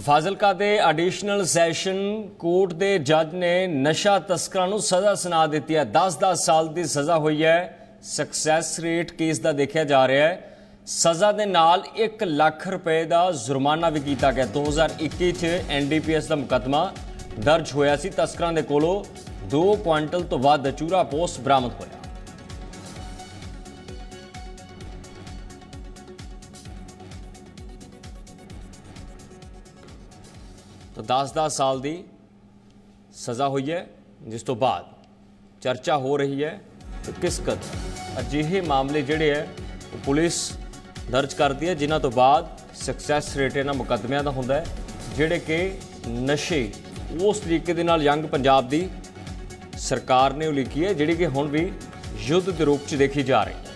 ਫਾਜ਼ਿਲਕਾ ਦੇ additional session court ਦੇ ਜੱਜ ਨੇ ਨਸ਼ਾ ਤਸਕਰਾਂ ਨੂੰ ਸਜ਼ਾ ਸੁਣਾ ਦਿੱਤੀ ਹੈ। 10-10 ਸਾਲ ਦੀ ਸਜ਼ਾ ਹੋਈ ਹੈ। ਸਕਸੈਸ ਰੇਟ ਕੇਸ ਦਾ ਦੇਖਿਆ ਜਾ ਰਿਹਾ ਹੈ। ਸਜ਼ਾ ਦੇ ਨਾਲ 1 ਲੱਖ ਰੁਪਏ ਦਾ ਜੁਰਮਾਨਾ ਵੀ ਕੀਤਾ ਗਿਆ। 2021 ਚ ਐਨਡੀਪੀਐਸ ਦਾ ਮੁਕੱਦਮਾ ਦਰਜ ਹੋਇਆ ਸੀ। ਤਸਕਰਾਂ ਦੇ ਕੋਲੋਂ 2 ਕੁਇੰਟਲ ਤੋਂ ਵੱਧ ਚੂਰਾ ਪੋਸਟ ਬਰਾਮਦ ਹੋਇਆ। ਤਾਂ 10-10 ਸਾਲ ਦੀ ਸਜ਼ਾ ਹੋਈ ਹੈ, ਜਿਸ ਤੋਂ ਬਾਅਦ ਚਰਚਾ ਹੋ ਰਹੀ ਹੈ ਕਿ ਕਿਸ ਕਦਰ ਅਜਿਹੇ ਮਾਮਲੇ ਜਿਹੜੇ ਹੈ, ਉਹ ਪੁਲਿਸ ਦਰਜ ਕਰਦੀ ਹੈ, ਜਿਨ੍ਹਾਂ ਤੋਂ ਬਾਅਦ ਸਕਸੈਸ ਰੇਟ ਇਹਨਾਂ ਮੁਕੱਦਮਿਆਂ ਦਾ ਹੁੰਦਾ ਹੈ, ਜਿਹੜੇ ਕਿ ਨਸ਼ੇ ਉਸ ਤਰੀਕੇ ਦੇ ਨਾਲ ਯੰਗ ਪੰਜਾਬ ਦੀ ਸਰਕਾਰ ਨੇ ਉਲੀਕੀ ਹੈ, ਜਿਹੜੀ ਕਿ ਹੁਣ ਵੀ ਯੁੱਧ ਦੇ ਰੂਪ 'ਚ ਦੇਖੀ ਜਾ ਰਹੀ ਹੈ।